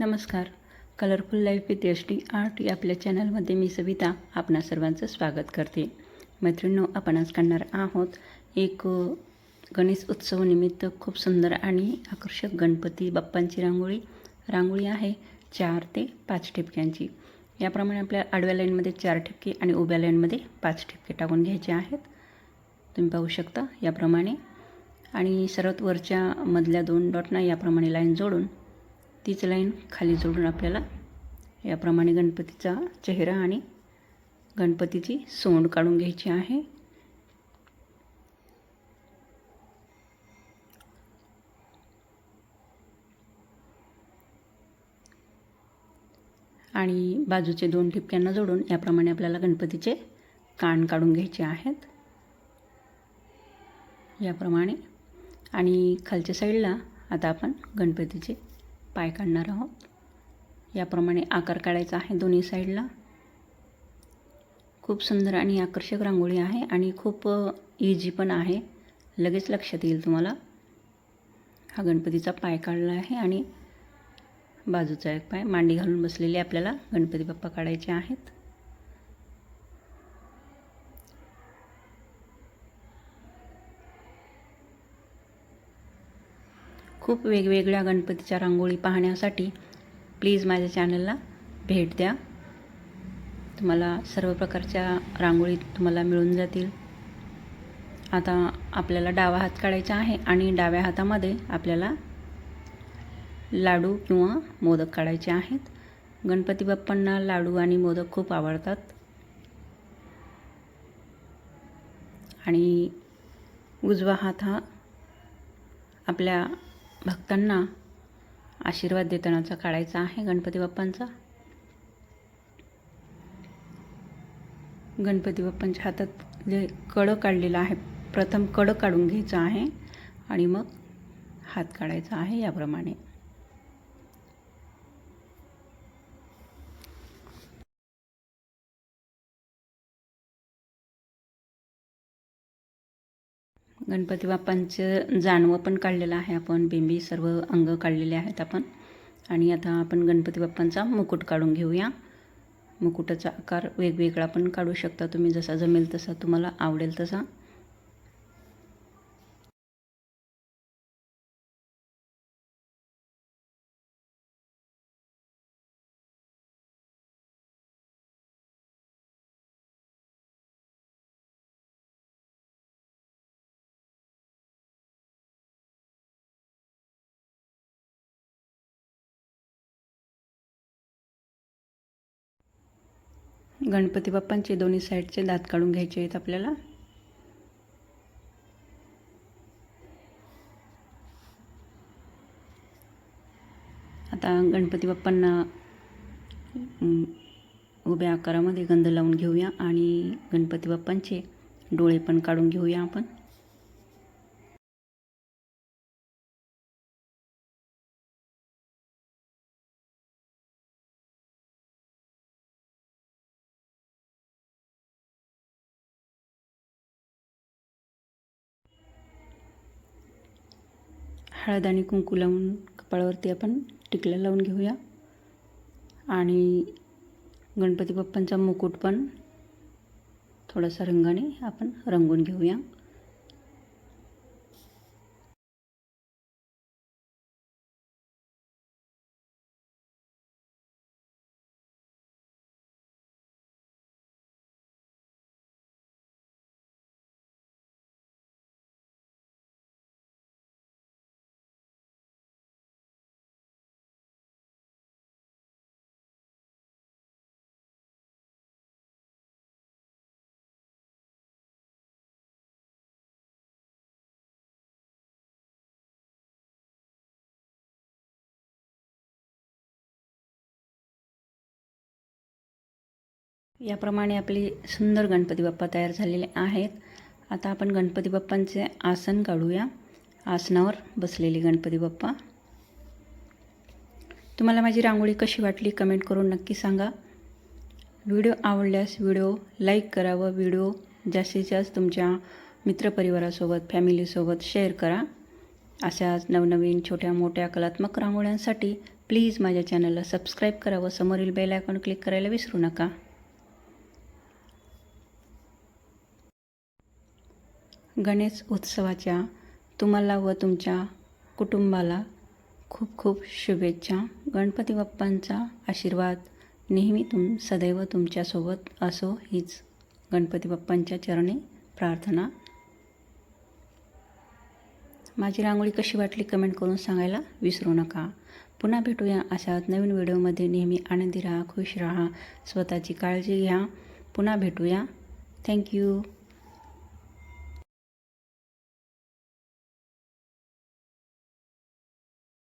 नमस्कार. Colourful life with S D art या आपल्या चॅनलमध्ये मी सविता आपणा सर्वांचं स्वागत करते. मैत्रिणींनो आपण आज काढणार आहोत एक गणेश उत्सवानिमित्त खूप सुंदर आणि आकर्षक गणपती बाप्पांची रांगोळी. रांगोळी आहे चार ते पाच ठिपक्यांची. याप्रमाणे आपल्या आडव्या लाईनमध्ये चार ठिपके आणि उभ्या लाईनमध्ये पाच ठिपके टाकून घ्यायचे आहेत. तुम्ही पाहू शकता याप्रमाणे. आणि सर्वात वरच्या मधल्या दोन डॉटना याप्रमाणे लाईन जोडून तीच लाईन खाली जोडून आपल्याला याप्रमाणे गणपतीचा चेहरा आणि गणपतीची सोंड काढून घ्यायची आहे. आणि बाजूचे दोन ठिपक्यांना जोडून याप्रमाणे आपल्याला गणपतीचे कान काढून घ्यायचे आहेत. याप्रमाणे. आणि खालच्या साईडला आता आपण गणपतीचे पाय काढणार आहोत. याप्रमाणे आकार काढायचा आहे दोन्ही साईडला. खूप सुंदर आणि आकर्षक रांगोळी आहे आणि खूप इझी पण आहे. लगेच लक्षात येईल तुम्हाला. हा गणपतीचा पाय काढला आहे आणि बाजूचा एक पाय मांडी घालून बसलेले आपल्याला गणपती बाप्पा काढायचे आहेत. खूप वेगवेगळ्या गणपतीच्या रांगोळी पाहण्यासाठी प्लीज माझ्या चॅनलला भेट द्या. तुम्हाला सर्व प्रकारच्या रांगोळी तुम्हाला मिळून जातील. आता आपल्याला डावा हात काढायचा आहे आणि डाव्या हातामध्ये आपल्याला लाडू किंवा मोदक काढायचे आहेत. गणपती बाप्पांना लाडू आणि मोदक खूप आवडतात. आणि उजवा हात हा आपल्या भक्तांना आशीर्वाद देतानाचा काढायचा आहे गणपती बाप्पांचा. गणपती बाप्पांच्या हातात जे कडं काढलेलं आहे प्रथम कडं काढून घ्यायचं आहे आणि मग हात काढायचा आहे याप्रमाणे. गणपती बाप्पांचं जानवं पण काढलेलं आहे आपण बिंबी सर्व अंग काढलेले आहेत आपण. आणि आता आपण गणपती बाप्पांचा मुकुट काढून घेऊया. मुकुटाचा आकार वेगवेगळा पण काढू शकता तुम्ही जसा जमेल तसा तुम्हाला आवडेल तसा. गणपती बाप्पांचे दोन्ही साईडचे दात काढून घ्यायचे आहेत आपल्याला. आता गणपती बाप्पांना उभ्या आकारामध्ये गंध लावून घेऊया आणि गणपती बाप्पांचे डोळे पण काढून घेऊया आपण. हळद आणि कुंकू लावून कपाळावरती आपण टिकल्या लावून घेऊया. आणि गणपती बाप्पांचा मुकुट पण थोडासा रंगाने आपण रंगून घेऊया. याप्रमाणे आपली सुंदर गणपती बाप्पा तयार झालेले आहेत. आता आपण गणपती बाप्पांचे आसन काढूया. आसनावर बसलेले गणपती बाप्पा. तुम्हाला माझी रांगोळी कशी वाटली कमेंट करून नक्की सांगा. व्हिडिओ आवडल्यास व्हिडिओ लाईक करा व व्हिडिओ जास्तीत जास्त तुमच्या मित्रपरिवारासोबत फॅमिलीसोबत शेअर करा. अशाच नवनवीन छोट्या मोठ्या कलात्मक रांगोळ्यांसाठी प्लीज माझ्या चॅनलला सबस्क्राईब करा व समोरील बेल आयकॉन क्लिक करायला विसरू नका. गणेश उत्सवाच्या तुम्हाला व तुमच्या कुटुंबाला खूप खूप शुभेच्छा. गणपती बाप्पांचा आशीर्वाद नेहमी तुम सदैव तुमच्यासोबत असो हीच गणपती बाप्पांच्या चरणी प्रार्थना. माझी रांगोळी कशी वाटली कमेंट करून सांगायला विसरू नका. पुन्हा भेटूया अशाच नवीन व्हिडिओमध्ये. नेहमी आनंदी राहा खुश राहा स्वतःची काळजी घ्या. पुन्हा भेटूया. थँक्यू